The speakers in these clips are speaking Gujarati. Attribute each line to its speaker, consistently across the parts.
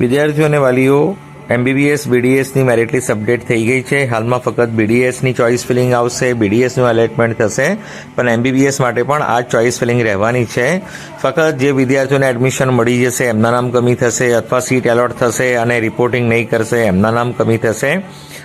Speaker 1: વિદ્યાર્થીઓ અને વાલીઓ એમબીબીએસ બીડીએસની મેરિટ લિસ્ટ અપડેટ થઈ ગઈ છે. હાલમાં ફક્ત બીડીએસની ચોઇસ ફિલિંગ આવશે બીડીએસનું એલોટમેન્ટ થશે, પણ એમબીબીએસ માટે પણ આ ચોઇસ ફિલિંગ રહેવાની છે. ફક્ત જે વિદ્યાર્થીઓને એડમિશન મળી જશે, એમના નામ કમી થશે, અથવા સીટ એલોટ થશે અને રિપોર્ટિંગ નહીં કરશે, એમના નામ કમી થશે.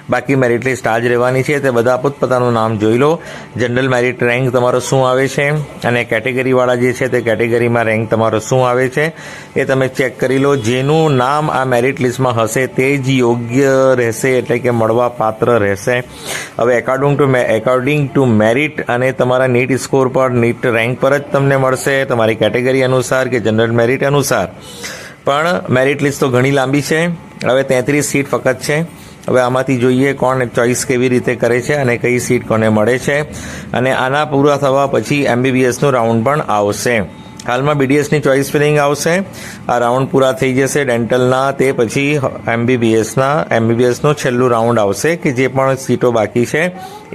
Speaker 1: બાકી મેરિટ લિસ્ટ આ જ રહેવાની છે, તે બધા પોતપોતાનું નામ જોઈ લો. જનરલ મેરિટ રેન્ક તમારો શું આવે છે? અને કેટેગરીવાળા જે છે, તે કેટેગરીમાં રેન્ક તમારો શું આવે છે? એ તમે ચેક કરી લો. જેનું નામ આ મેરિટ લિસ્ટમાં હશે, તે જ યોગ્ય રહેશે, એટલે કે મળવા પાત્ર રહેશે. હવે according to according to merit અને તમારા નીટ સ્કોર પર નીટ રેન્ક પર જ તમને મળશે તમારી કેટેગરી અનુસાર કે જનરલ મેરિટ અનુસાર. પણ મેરિટ લિસ્ટ તો ઘણી લાંબી છે. હવે તેત્રીસ સીટ ફક્ત છે. હવે આમાંથી જોઈએ કોણ ચોઇસ કેવી રીતે કરે છે અને કઈ સીટ કોને મળે છે. અને આના પૂરા થવા પછી એમબીબીએસનું રાઉન્ડ પણ આવશે. હાલમાં બીડીએસની ચોઇસ ફિલિંગ આવશે. આ રાઉન્ડ પૂરા થઈ જશે ડેન્ટલના તે પછી એમબીબીએસના એમબીબીએસનું છેલ્લું રાઉન્ડ આવશે કે જે પણ સીટો બાકી છે,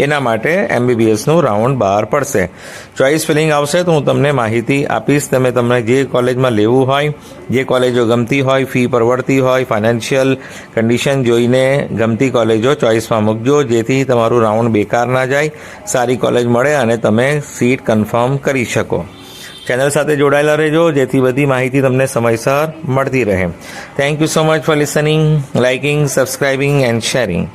Speaker 1: એના માટે એમબીબીએસનું રાઉન્ડ બહાર પડશે. ચોઇસ ફિલિંગ આવશે તો હું તમને માહિતી આપીશ. તમે તમને જે કોલેજમાં લેવું હોય, જે કોલેજો ગમતી હોય, ફી પરવડતી હોય ફાઇનાન્શિયલ કન્ડિશન જોઈને ગમતી કોલેજો ચોઇસમાં મૂકજો, જેથી તમારું રાઉન્ડ બેકાર ના જાય, સારી કોલેજ મળે અને તમે સીટ કન્ફર્મ કરી શકો. ચેનલ સાથે જોડાયેલા રહેજો. જેથી બધી માહિતી તમને સમયસર મળતી રહે. Thank you so much for listening liking subscribing and sharing